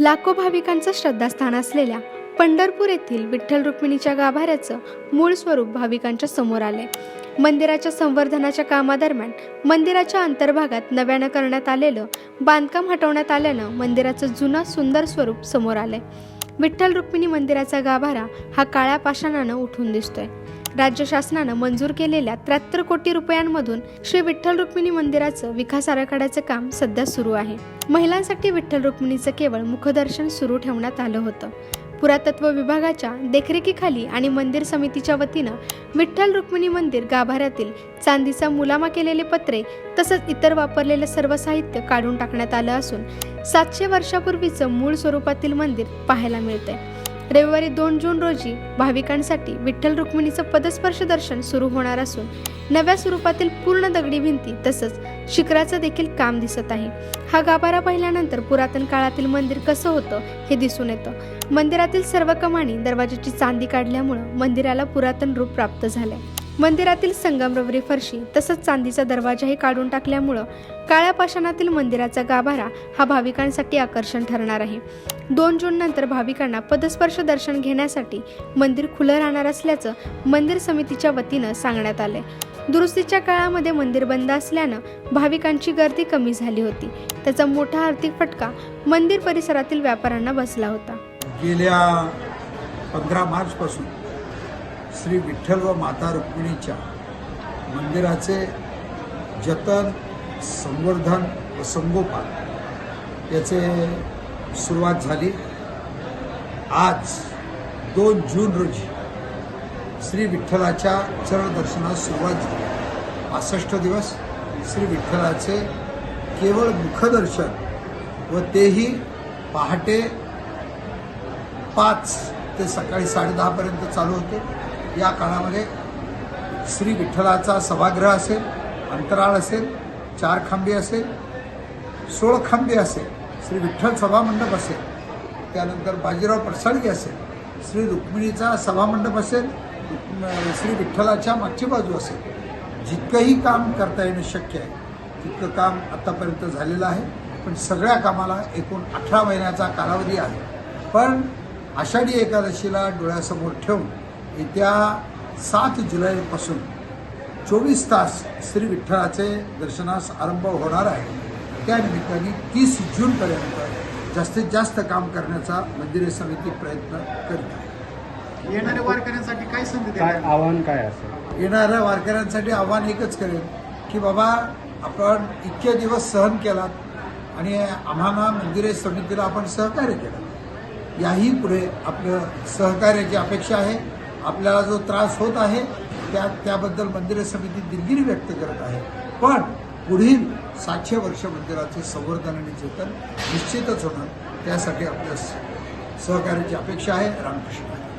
लाखो भाविकांचं श्रद्धास्थान असलेल्या पंढरपूर येथील विठ्ठल रुक्मिणीच्या गाभाऱ्याचं मूळ स्वरूप भाविकांच्या समोर आले मंदिराच्या संवर्धनाच्या कामादरम्यान मंदिराच्या अंतर्भागात नव्यानं करण्यात आलेलं बांधकाम हटवण्यात आल्यानं मंदिराचं जुनं सुंदर स्वरूप समोर आले विठ्ठल रुक्मिणी मंदिराचा गाभारा हा काळ्या पाषाणानं उठून दिसतोय. राज्य शासनानं मंजूर केलेल्या त्र्याहत्तर कोटी रुपयांमधून श्री विठ्ठल रुक्मिणी मंदिराचं विकास आराखड्याचं काम सध्या सुरू आहे. महिलांसाठी विठ्ठल रुक्मिणीचं केवळ मुखदर्शन सुरू ठेवण्यात आलं होतं. पुरातत्व विभागाच्या देखरेखीखाली आणि मंदिर समितीच्या वतीनं विठ्ठल रुक्मिणी मंदिर गाभाऱ्यातील चांदीचा मुलामा केलेले पत्रे तसंच इतर वापरलेलं सर्व साहित्य काढून टाकण्यात आलं असून सातशे वर्षापूर्वीचं मूळ स्वरूपातील मंदिर पाहायला मिळतंय. रविवारी दोन जून रोजी भाविकांसाठी विठ्ठल रुक्मिणीचं पदस्पर्श दर्शन सुरू होणार असून नव्या स्वरूपातील पूर्ण दगडी भिंती तसंच शिखराचं देखील काम दिसत आहे. हा गाभारा पाहिल्यानंतर पुरातन काळातील मंदिर कसं होतं हे दिसून येतं. मंदिरातील सर्व कमानी दरवाजाची चांदी काढल्यामुळं मंदिराला पुरातन रूप प्राप्त झालंय. मंदिरातील संगमरवरी फरशी तसंच चांदीचा दरवाजाही काढून टाकल्यामुळं काळ्या पाषाणातील मंदिराचा गाभारा हा भाविकांसाठी आकर्षण ठरणार आहे. दोन जून नंतर भाविकांना पदस्पर्श दर्शन घेण्यासाठी मंदिर खुलं राहणार असल्याचं मंदिर समितीच्या वतीनं सांगण्यात आलंय. दुरुस्तीच्या काळामध्ये मंदिर बंद असल्यानं भाविकांची गर्दी कमी झाली होती. त्याचा मोठा आर्थिक फटका मंदिर परिसरातील व्यापाऱ्यांना बसला होता. गेल्या पंधरा मार्चपासून श्री विठ्ठल व माता रुक्मिणीच्या मंदिराचे जतन संवर्धन व संगोपन याचे सुरुवात झाली. आज दोन जून रोजी श्री विठ्ठलाच्या चरणदर्शनास सुरुवात झाली. पासष्ट दिवस श्री विठ्ठलाचे केवळ मुखदर्शन व तेही पहाटे पाच ते सकाळी साडेदहापर्यंत चालू होते. या काळामध्ये श्री विठ्ठलाचा सभागृह असेल अंतराळ असेल चार खांबी असेल सोळ खांबी असेल श्री विठ्ठल सभामंडप असेल त्यानंतर बाजीराव पडसाळगी असेल श्री रुक्मिणीचा सभामंडप असेल श्री विठ्ठलाच्या मागची बाजू असेल. जितकंही काम करता येणं शक्य आहे तितकं काम आत्तापर्यंत झालेलं आहे पण सगळ्या कामाला एकूण अठरा महिन्याचा कालावधी आहे. पण आषाढी एकादशीला डोळ्यासमोर ठेवून येत्या सात जुलैपासून चोवीस तास श्री विठ्ठलाचे दर्शनास आरंभ होणार आहे. त्या निमित्ताने तीस जूनपर्यंत जास्तीत जास्त काम करण्याचा मंदिर समिती प्रयत्न करीत आहे. येणाऱ्या वारकऱ्यांसाठी काय संधी काय आव्हान काय असेल येणाऱ्या वारकऱ्यांसाठी आव्हान एकच करेन की बाबा आपण इतके दिवस सहन केलात आणि आम्हाला मंदिरे समितीला आपण सहकार्य केलं. याही पुढे आपलं सहकार्याची अपेक्षा आहे. आपल्याला जो त्रास होत आहे त्या त्याबद्दल मंदिर समिती दिलगिरी व्यक्त करत आहे. पण पुढील सातशे वर्ष मंदिराचे संवर्धन आणि जतन निश्चितच होणार त्यासाठी आपल्या सहकार्याची अपेक्षा आहे. रामकृष्ण.